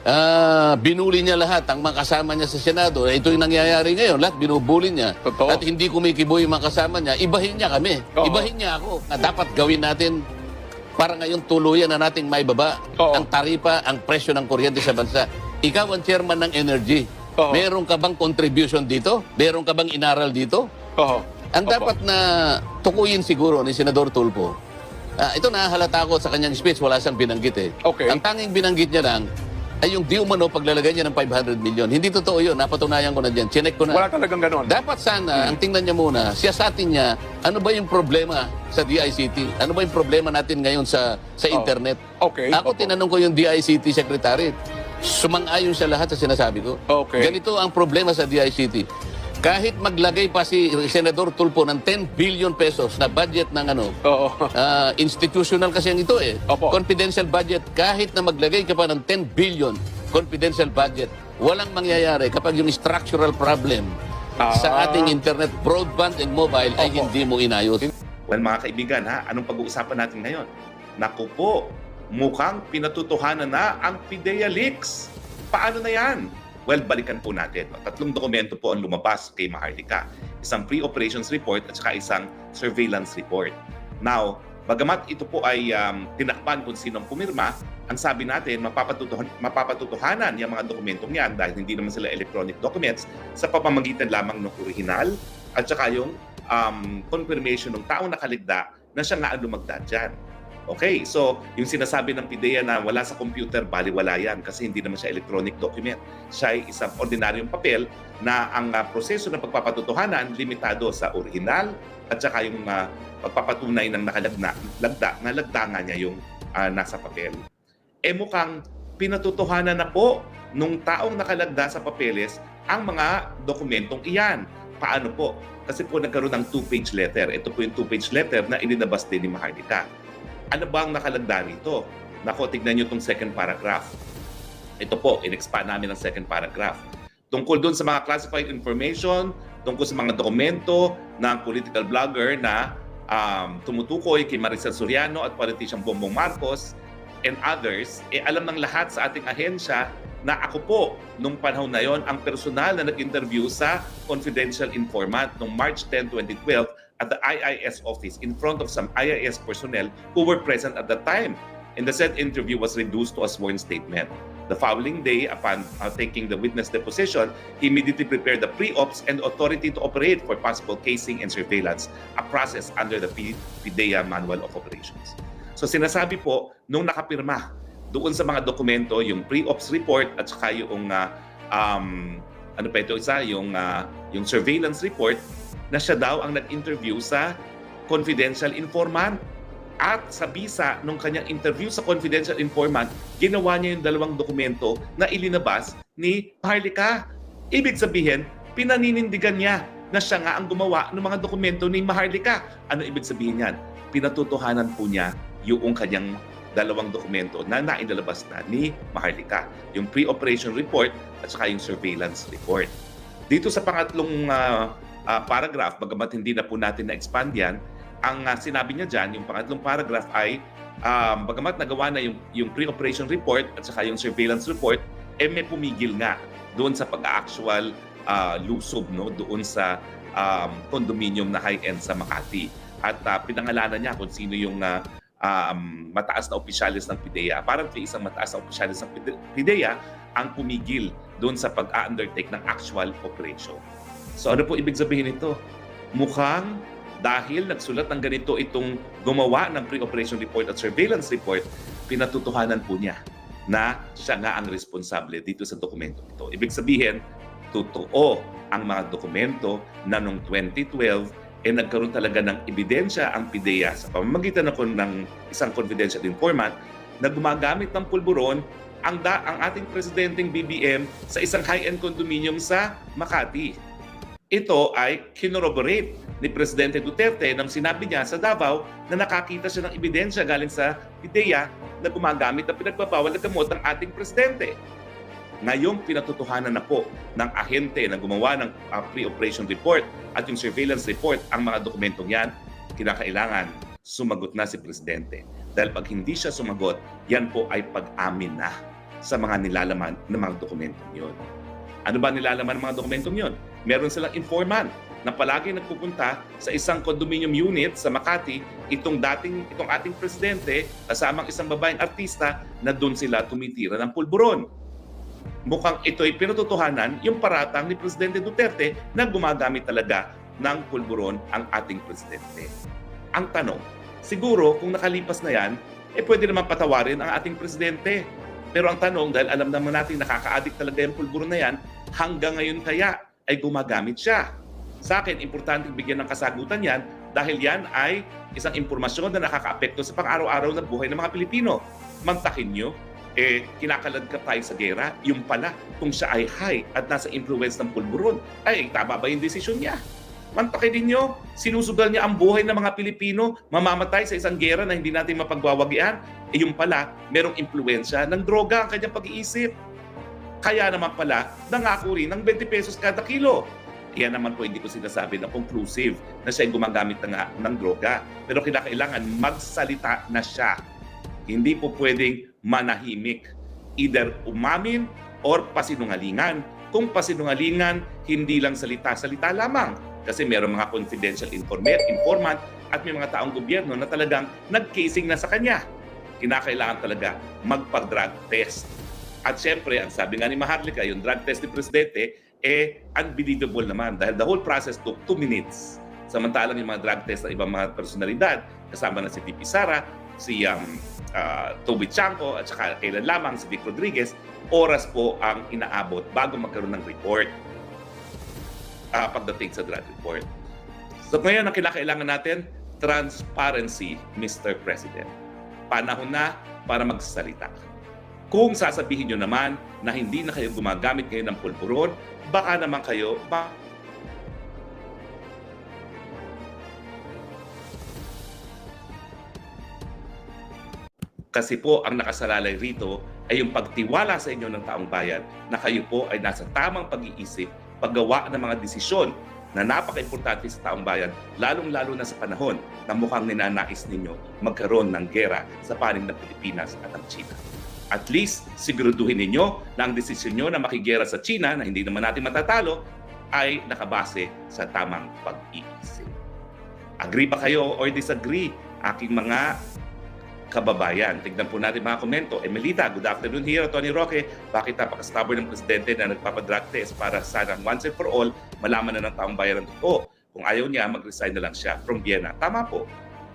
Ah, binuli niya lahat, ang mga kasama niya sa Senado. Eh, Ito yung nangyayari ngayon, lahat binubuli niya. Totoo. At hindi kumikibo yung mga kasama niya, ibahin niya kami. Oo. Ibahin niya ako na dapat gawin natin para ngayon tuluyan na nating maibaba Oo. ang taripa, ang presyo ng kuryente sa bansa. Ikaw ang chairman ng energy. Oo. Meron ka bang contribution dito? Meron ka bang inaral dito? Oo. Ang Opo. dapat na tukuyin siguro ni Senador Tulfo, ah, ito nahahalata ko sa kanyang speech, wala siyang binanggit eh. Okay. Ang tanging binanggit niya lang ay yung di umano paglalagay niya ng 500 million. Hindi totoo yun. Napatunayan ko na dyan. Chinek ko na. Wala talagang ganon. Dapat sana, ang tingnan niya muna, siyasatin niya, ano ba yung problema sa DICT? Ano ba yung problema natin ngayon sa sa Oh. internet? Okay. Ako, Opo. tinanong ko yung DICT secretary. Sumang-ayon siya lahat sa sinasabi ko. Okay. Ganito ang problema sa DICT. Kahit maglagay pa si Senador Tulfo ng 10 billion pesos na budget ng ano, Oo. ah, institutional kasi ang ito eh. Opo. Confidential budget, kahit na maglagay ka pa ng 10 billion confidential budget, walang mangyayari kapag yung structural problem Ah. sa ating internet, broadband and mobile ay hindi mo inayos. Well, mga kaibigan, ha, anong pag-uusapan natin ngayon? Naku po, mukhang pinatutuhanan na ang PIDEA leaks. Paano na yan? Well, balikan po natin. Tatlong dokumento po ang lumabas kay Maharlika. Isang pre-operations report at saka isang surveillance report. Now, bagamat ito po ay um, tinakpan kung sinong pumirma, ang sabi natin, mapapatutuhan, mapapatutuhanan yung mga dokumentong yan dahil hindi naman sila electronic documents sa pamamagitan lamang ng original at saka yung um, confirmation ng taong nakaligda na siya nga ang lumagda dyan. Okay, so yung sinasabi ng PIDEA na wala sa computer, baliwala yan kasi hindi naman siya electronic document. Siya ay isang ordinaryong papel na ang uh, proseso ng pagpapatutuhanan limitado sa original at saka yung uh, pagpapatunay ng nakalagda lagda, na lagda nga niya yung uh, nasa papel. Eh mukhang pinatutuhanan na po nung taong nakalagda sa papeles ang mga dokumentong iyan. Paano po? Kasi po nagkaroon ng two-page letter. Ito po yung two-page letter na ininabas din ni Maharlika. Ano ba ang nakalagda rito? Nako, tignan nyo itong second paragraph. Ito po, in-expand namin ang second paragraph. Tungkol doon sa mga classified information, tungkol sa mga dokumento ng political blogger na um, tumutukoy kay Maricel Soriano at politician Bongbong Marcos and others, eh alam ng lahat sa ating ahensya na ako po nung panahon na yon ang personal na nag-interview sa confidential informant noong March 10, 2012 at the IIS office in front of some IIS personnel who were present at the time. And the said interview was reduced to a sworn statement. The following day, upon uh, taking the witness deposition, he immediately prepared the pre-ops and authority to operate for possible casing and surveillance, a process under the PIDEA Manual of Operations. So sinasabi po, nung nakapirma doon sa mga dokumento, yung pre-ops report at saka yung uh, um, ano pa ito isa, yung, uh, yung surveillance report, na siya daw ang nag-interview sa confidential informant. At sa bisa nung kanyang interview sa confidential informant, ginawa niya yung dalawang dokumento na ilinabas ni Maharlika. Ibig sabihin, pinaninindigan niya na siya nga ang gumawa ng mga dokumento ni Maharlika. Ano ibig sabihin yan? Pinatutuhanan po niya yung kanyang dalawang dokumento na nainalabas na ni Maharlika. Yung pre-operation report at saka yung surveillance report. Dito sa pangatlong ah, ah, paragraph, bagamat hindi na po natin na-expand yan, ang ah, sinabi niya dyan, yung pangatlong paragraph ay um, bagamat nagawa na yung, yung pre-operation report at saka yung surveillance report, eh may pumigil nga doon sa pag-actual ah, lusob no doon sa um, condominium na high-end sa Makati. At ah, pinangalanan niya kung sino yung ah, um, mataas na opisyalis ng PIDEA. Apparently, isang mataas na opisyalis ng Pide- PIDEA ang pumigil doon sa pag-undertake ng actual operation. So ano po ibig sabihin nito? Mukhang dahil nagsulat ng ganito itong gumawa ng pre-operation report at surveillance report, pinatutuhanan po niya na siya nga ang responsable dito sa dokumento ito. Ibig sabihin, totoo ang mga dokumento na noong 2012 eh nagkaroon talaga ng ebidensya ang PIDEA sa pamamagitan ng, ng isang confidential informant na gumagamit ng pulburon ang, da, ang ating presidenteng BBM sa isang high-end condominium sa Makati. Ito ay kinorroborate ni Presidente Duterte nang sinabi niya sa Davao na nakakita siya ng ebidensya galing sa PIDEA na gumagamit ng pinagbabawal na gamot ng ating presidente. Ngayong pinatutuhanan na po ng ahente na gumawa ng uh, pre-operation report at yung surveillance report ang mga dokumentong yan, kinakailangan sumagot na si Presidente. Dahil pag hindi siya sumagot, yan po ay pag-amin na sa mga nilalaman ng mga dokumentong yun. Ano ba nilalaman ng mga dokumentong yun? Meron silang informant na palagi nagpupunta sa isang condominium unit sa Makati, itong dating itong ating presidente kasamang isang babaeng artista na doon sila tumitira ng pulburon. Mukhang ito'y pinututuhanan yung paratang ni Presidente Duterte na gumagamit talaga ng pulburon ang ating presidente. Ang tanong, siguro kung nakalipas na yan, eh pwede naman patawarin ang ating presidente. Pero ang tanong, dahil alam naman natin nakaka-addict talaga yung pulburon na yan, hanggang ngayon kaya ay gumagamit siya. Sa akin, importante bigyan ng kasagutan yan dahil yan ay isang impormasyon na nakaka-apekto sa pang-araw-araw na buhay ng mga Pilipino. Mantakin nyo, eh, kinakalad ka tayo sa gera, yung pala, kung siya ay high at nasa influence ng pulburon, ay tama ba yung desisyon niya? Mantakin ninyo, sinusugal niya ang buhay ng mga Pilipino, mamamatay sa isang gera na hindi natin mapagwawagian, eh yung pala, merong impluensya ng droga ang kanyang pag-iisip. Kaya naman pala, nangako rin ng 20 pesos kada kilo. Yan naman po hindi ko sinasabi na conclusive na siya gumagamit nga ng droga. Pero kinakailangan magsalita na siya. Hindi po pwedeng manahimik. Either umamin or pasinungalingan. Kung pasinungalingan, hindi lang salita-salita lamang. Kasi meron mga confidential informant, informant at may mga taong gobyerno na talagang nag-casing na sa kanya. Kinakailangan talaga magpa-drug test. At syempre, ang sabi nga ni Maharlika, yung drug test ni Presidente, eh, unbelievable naman dahil the whole process took 2 minutes. Samantalang yung mga drug test ng ibang mga personalidad, kasama na si Pipi Sara, si um, uh, Toby Chanko, at saka kailan lamang si Vic Rodriguez, oras po ang inaabot bago magkaroon ng report uh, pagdating sa drug report. So ngayon, ang kinakailangan natin, transparency, Mr. President. Panahon na para magsalita. Kung sasabihin nyo naman na hindi na kayo gumagamit ngayon ng pulburon, baka naman kayo ba Kasi po ang nakasalalay rito ay yung pagtiwala sa inyo ng taong bayan na kayo po ay nasa tamang pag-iisip, paggawa ng mga desisyon na napaka-importante sa taong bayan, lalong-lalo na sa panahon na mukhang ninanais ninyo magkaroon ng gera sa panig ng Pilipinas at ang China. At least, siguraduhin ninyo na ang desisyon nyo na makigera sa China na hindi naman natin matatalo ay nakabase sa tamang pag-iisip. Agree ba kayo or disagree? Aking mga kababayan. Tignan po natin mga komento. Emelita, good afternoon here. Tony Roque, bakit napakastabor ng presidente na nagpapadrug test para sana once and for all, malaman na ng taong bayan ang totoo. Kung ayaw niya, mag-resign na lang siya from Vienna. Tama po.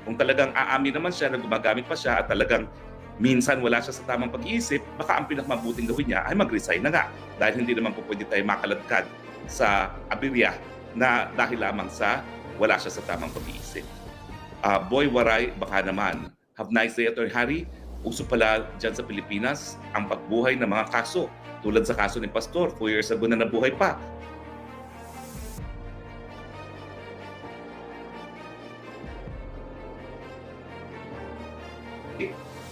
Kung talagang aamin naman siya na gumagamit pa siya at talagang minsan wala siya sa tamang pag-iisip, baka ang pinakamabuting gawin niya ay mag-resign na nga. Dahil hindi naman po pwede tayo makaladkad sa abirya na dahil lamang sa wala siya sa tamang pag-iisip. Ah, boy Waray, baka naman. Have nice day, Atty. Harry. Uso pala dyan sa Pilipinas ang pagbuhay ng mga kaso. Tulad sa kaso ni Pastor, 4 years ago na nabuhay pa.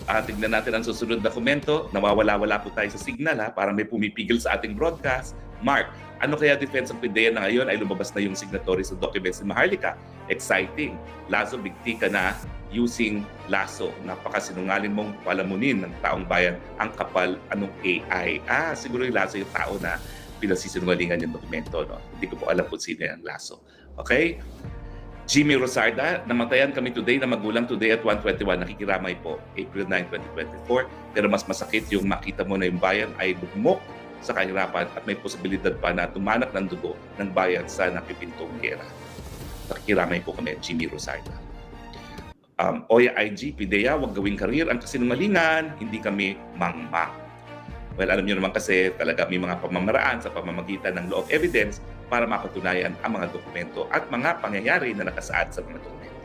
Ah, tignan natin ang susunod na komento. Nawawala-wala po tayo sa signal ha, parang may pumipigil sa ating broadcast. Mark, ano kaya defense ng PIDEA na ngayon ay lumabas na yung signatory sa documents ni Maharlika? Exciting. Lazo, bigti ka na using Lasso. Napakasinungalin mong palamunin ng taong bayan ang kapal anong AI. Ah, siguro yung Lasso yung tao na pinasisinungalingan yung dokumento. No? Hindi ko po alam kung sino yung Lasso. Okay? Jimmy Rosarda, namatayan kami today na magulang today at 121. Nakikiramay po, April 9, 2024. Pero mas masakit yung makita mo na yung bayan ay bugmok sa kahirapan at may posibilidad pa na tumanak ng dugo ng bayan sa napipintong gera. Nakikiramay po kami, Jimmy Rosarda. Um, Oya IG, Pidea, huwag gawing karir ang kasinungalingan, hindi kami mangmang. Well, alam niyo naman kasi talaga may mga pamamaraan sa pamamagitan ng law of evidence para mapatunayan ang mga dokumento at mga pangyayari na nakasaad sa mga dokumento.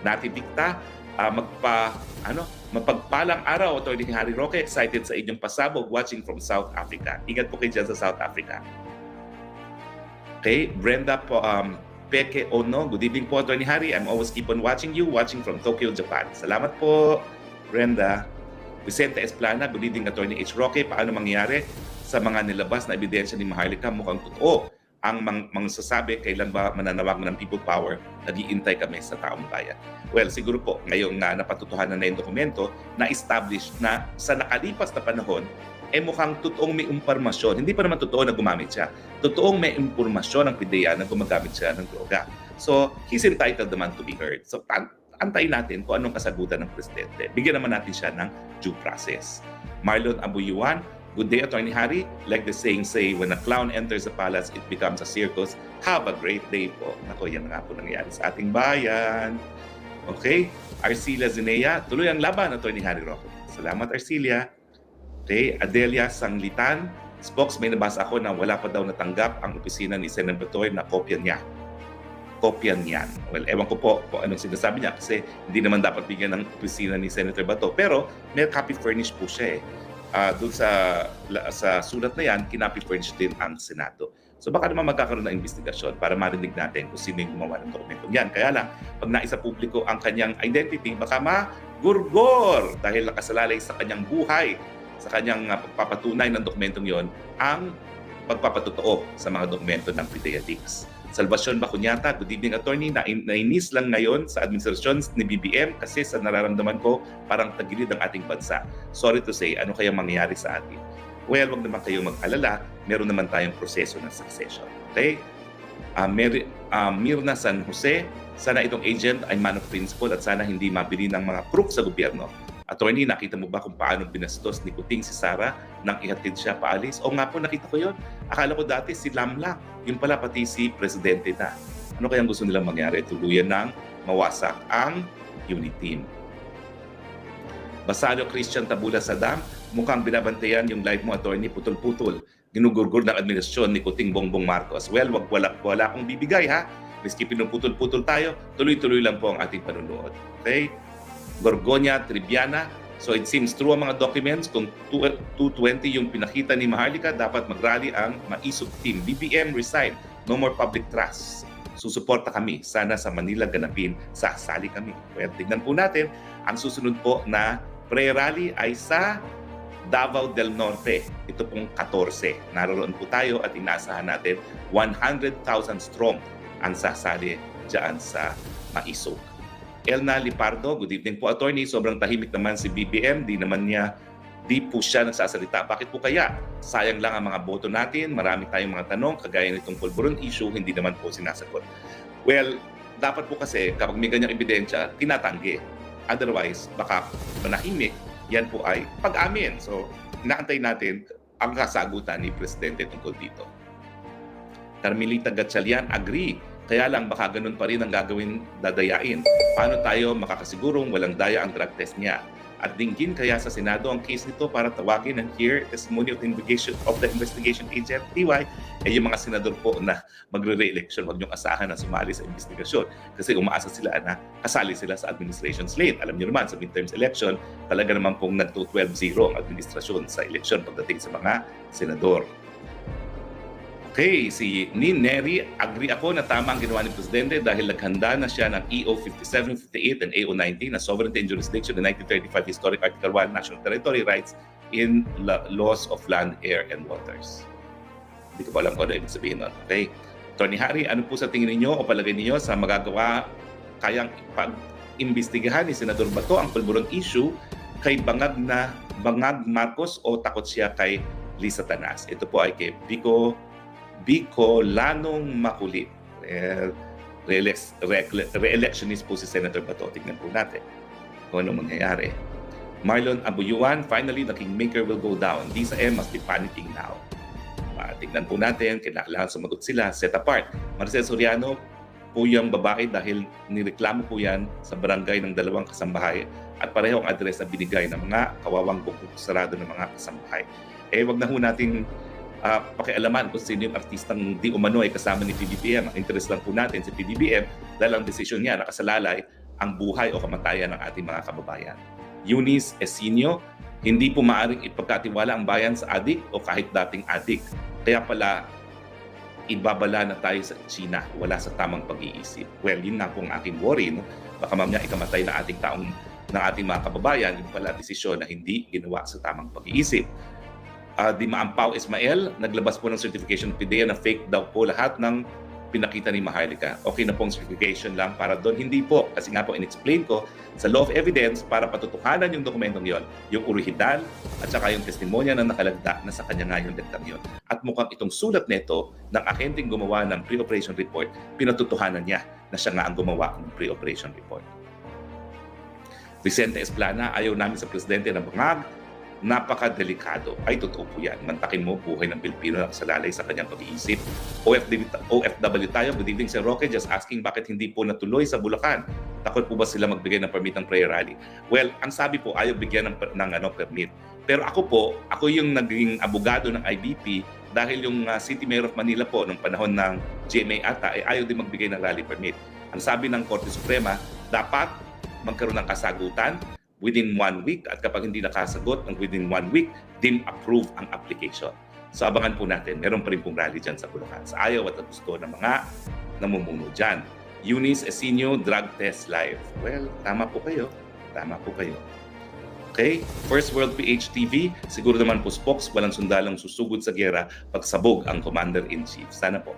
Natidikta, uh, magpa, ano, mapagpalang araw, Atty. Harry Roque, excited sa inyong pasabog watching from South Africa. Ingat po kayo dyan sa South Africa. Okay, Brenda po, um, Peke Ono, good evening po, Atty. Harry. I'm always keep on watching you, watching from Tokyo, Japan. Salamat po, Brenda. Vicente Esplana, good evening, Atty. H. Roque. Paano mangyayari sa mga nilabas na ebidensya ni Maharlika mukhang totoo ang mang mangsasabi kailan ba mananawag ng people power, nag-iintay kami sa taong bayan. Well, siguro po, ngayong uh, napatutuhanan na yung dokumento, na-establish na sa nakalipas na panahon, eh mukhang totoong may impormasyon. Hindi pa naman totoo na gumamit siya. Totoong may impormasyon ng PIDEA na gumagamit siya ng droga. So, he's entitled naman to be heard. So, an- antayin natin kung anong kasagutan ng presidente. Bigyan naman natin siya ng due process. Marlon Abuyuan, Good day, Attorney Harry. Like the saying say, when a clown enters a palace, it becomes a circus. Have a great day po. Nako, yan nga po nangyayari sa ating bayan. Okay? Arcilia Zinea, tuloy ang laban, Attorney Harry Rocco. Salamat, Arcilia. Okay, Adelia Sanglitan, Spokes, may nabasa ako na wala pa daw natanggap ang opisina ni Senator na kopya niya. Kopya niyan. Well, ewan ko po kung anong sinasabi niya kasi hindi naman dapat bigyan ng opisina ni Senator Bato. Pero may copy furnished po siya eh. Ah, doon sa sa sulat na yan, kinapi furnished din ang Senado. So baka naman magkakaroon ng investigasyon para marinig natin kung sino yung gumawa ng dokumento yan. Kaya lang, pag naisa publiko ang kanyang identity, baka magurgor dahil nakasalalay sa kanyang buhay, sa kanyang uh, pagpapatunay ng dokumentong yon ang pagpapatotoo sa mga dokumento ng PIDEA Leaks. Salvacion Bacunyata, good evening attorney. Na nainis lang ngayon sa administrasyon ni BBM kasi sa nararamdaman ko parang tagilid ang ating bansa. Sorry to say, ano kaya mangyayari sa atin? Well, wag naman kayong mag-alala. Meron naman tayong proseso ng succession. Okay? Uh, Mer- uh, Mirna San Jose, sana itong agent ay man of principle at sana hindi mabili ng mga crook sa gobyerno. Attorney, nakita mo ba kung paano binastos ni Kuting si Sara nang ihatid siya paalis? O nga po, nakita ko yon. Akala ko dati si Lam lang. Yung pala pati si Presidente na. Ano kayang gusto nilang mangyari? Tuluyan ng mawasak ang unit team. Basalio Christian Tabula Sadam, mukhang binabantayan yung live mo, attorney, putol-putol. Ginugurgur ng administrasyon ni Kuting Bongbong Marcos. Well, wag wala, wala akong bibigay ha. Miski pinuputol-putol tayo, tuloy-tuloy lang po ang ating panunood. Okay? Gorgonya Triviana. So it seems true ang mga documents. Kung 220 yung pinakita ni Maharlika, dapat mag-rally ang maisog team. BBM resign. No more public trust. Susuporta kami. Sana sa Manila ganapin. Sasali kami. Well, tignan po natin. Ang susunod po na pre-rally ay sa Davao del Norte. Ito pong 14. Naroon po tayo at inaasahan natin 100,000 strong ang sasali dyan sa Maisog. Elna Lipardo, good evening po attorney. Sobrang tahimik naman si BBM, di naman niya di po siya nagsasalita. Bakit po kaya? Sayang lang ang mga boto natin, marami tayong mga tanong, kagaya nitong pulburon issue, hindi naman po sinasagot. Well, dapat po kasi kapag may ganyang ebidensya, tinatanggi. Otherwise, baka manahimik, yan po ay pag-amin. So, inaantay natin ang kasagutan ni Presidente tungkol dito. Carmelita Gatchalian, agree. Kaya lang baka ganun pa rin ang gagawin dadayain. Paano tayo makakasigurong walang daya ang drug test niya? At dinggin kaya sa Senado ang case nito para tawagin and hear testimony of the investigation of the investigation agent TY eh yung mga senador po na magre-re-election wag niyong asahan na sumali sa investigasyon kasi umaasa sila na kasali sila sa administration slate. Alam niyo naman sa midterms election talaga naman pong nagto 12-0 ang administrasyon sa election pagdating sa mga senador. Okay, si Nin Neri, agree ako na tama ang ginawa ni Presidente dahil naghanda na siya ng E EO 57, 58, and AO 19 na sovereignty and jurisdiction ng 1935 Historic Article 1 National Territory Rights in la- Laws of Land, Air, and Waters. Hindi ko pa alam kung ano ibig sabihin nun. Okay? Tony Harry, ano po sa tingin ninyo o palagay ninyo sa magagawa kayang pag-imbestigahan ni Senador Bato ang pulburon issue kay Bangag na Bangag Marcos o takot siya kay Lisa Tanas? Ito po ay kay Vico Bicolanong Makulit. Eh, re-elec- re- re-electionist po si Senator Bato. Tingnan po natin kung ano mangyayari. Marlon Abuyuan, finally, the kingmaker will go down. Lisa M must be panicking now. Uh, tingnan po natin, kailangan sumagot sila, set apart. Marcel Soriano, po yung babae dahil nireklamo po yan sa barangay ng dalawang kasambahay at pareho ang address na binigay ng mga kawawang bukong sarado ng mga kasambahay. Eh, wag na ho nating uh, pakialaman kung sino yung artistang di umano ay kasama ni PBBM. Ang interest lang po natin sa PBBM dahil ang desisyon niya nakasalalay ang buhay o kamatayan ng ating mga kababayan. Eunice Esinio, hindi po maaaring ipagkatiwala ang bayan sa adik o kahit dating adik. Kaya pala, ibabala na tayo sa China. Wala sa tamang pag-iisip. Well, yun nga po ang aking worry. No? Baka mamaya ikamatay na ating taong ng ating mga kababayan, yung pala desisyon na hindi ginawa sa tamang pag-iisip uh, di Maampaw Ismael, naglabas po ng certification PIDEA na fake daw po lahat ng pinakita ni Maharlika. Okay na pong certification lang para doon. Hindi po. Kasi nga po, in-explain ko sa law of evidence para patutuhanan yung dokumentong yon, yung original at saka yung testimonya na nakalagda na sa kanya nga yung dagdag yun. At mukhang itong sulat nito ng ahenteng gumawa ng pre-operation report, pinatutuhanan niya na siya nga ang gumawa ng pre-operation report. Vicente Esplana, ayaw namin sa presidente ng bangag, napakadelikado. Ay, totoo po yan. Mantakin mo buhay ng Pilipino na kasalalay sa kanyang pag-iisip. OFW, OFW tayo, good evening Sir Roque, just asking bakit hindi po natuloy sa Bulacan. Takot po ba sila magbigay ng permit ng prayer rally? Well, ang sabi po, ayaw bigyan ng, ng ano, permit. Pero ako po, ako yung naging abogado ng IBP dahil yung uh, City Mayor of Manila po nung panahon ng GMA ata ay ayaw din magbigay ng rally permit. Ang sabi ng Korte Suprema, dapat magkaroon ng kasagutan within one week at kapag hindi nakasagot ng within one week, din approve ang application. So abangan po natin, meron pa rin pong rally dyan sa Bulacan. Sa ayaw at gusto ng mga namumuno dyan. Eunice Esinio, drug test live. Well, tama po kayo. Tama po kayo. Okay? First World PH TV, siguro naman po spokes, walang sundalang susugod sa gera pagsabog ang Commander-in-Chief. Sana po.